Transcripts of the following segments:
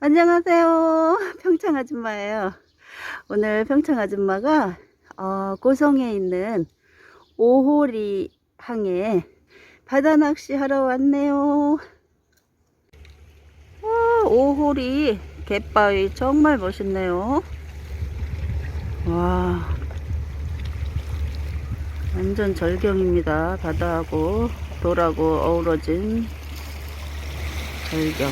안녕하세요. 평창 아줌마예요. 오늘 평창 아줌마가 어, 고성에 있는 오호리 항에 바다 낚시 하러 왔네요. 와, 오호리 갯바위 정말 멋있네요. 와, 완전 절경입니다. 바다하고 돌하고 어우러진 절경.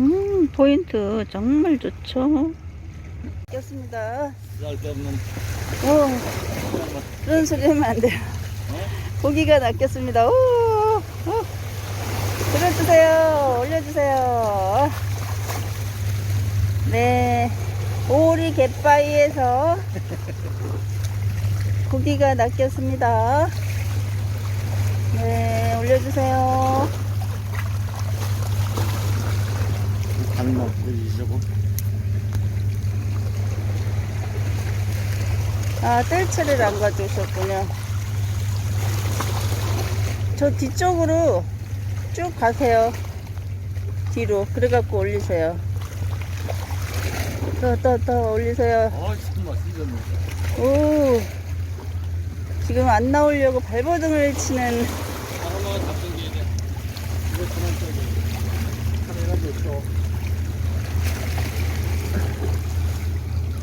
음, 포인트 정말 좋죠. 꼈습니다. 쓸데없는 오, 그런 소리 하면 안 돼요. 고기가 낚였습니다. 오, 오. 들어주세요. 올려주세요. 네, 오리 갯바위에서 고기가 낚였습니다. 네, 올려주세요. 강남 보이시고 아, 뜰채를 안 가져오셨군요. 저 뒤쪽으로 쭉 가세요. 뒤로. 그래갖고 올리세요. 더, 더, 더 올리세요. 어 정말 쓰셨네 오. 지금 안 나오려고 발버둥을 치는 하나만 잡는 게 이제 이거 저만짜리 카메라 좋죠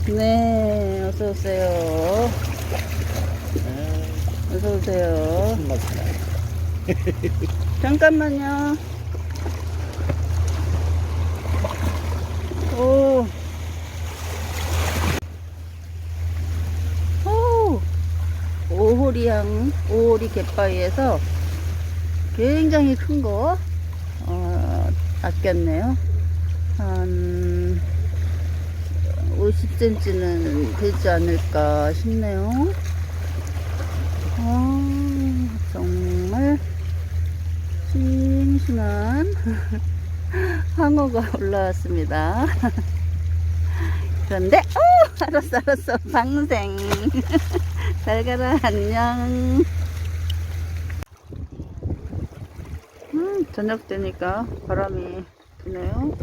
네, 어서 오세요. 에이 어서 오세요. 잠깐만요. 오. 오. 오호리향, 오호리 갯바위에서 굉장히 큰 거, 어, 아꼈네요. 한 50cm는 되지 않을까 싶네요. 아, 정말 싱싱한 항어가 올라왔습니다. 그런데, 오! 알았어, 알았어. 방생. 잘 가라, 안녕. 음, 저녁 되니까 바람이 부네요.